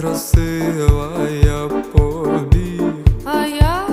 красива, я побіг. А я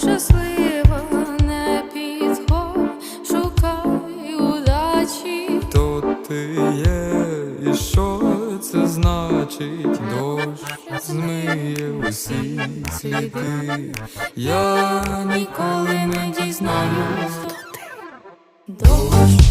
щаслива, не підходь, шукай удачі. То ти є, і що це значить? Дощ змиє усі сліди. Я ніколи не дізнаюсь, хто ти. Дощ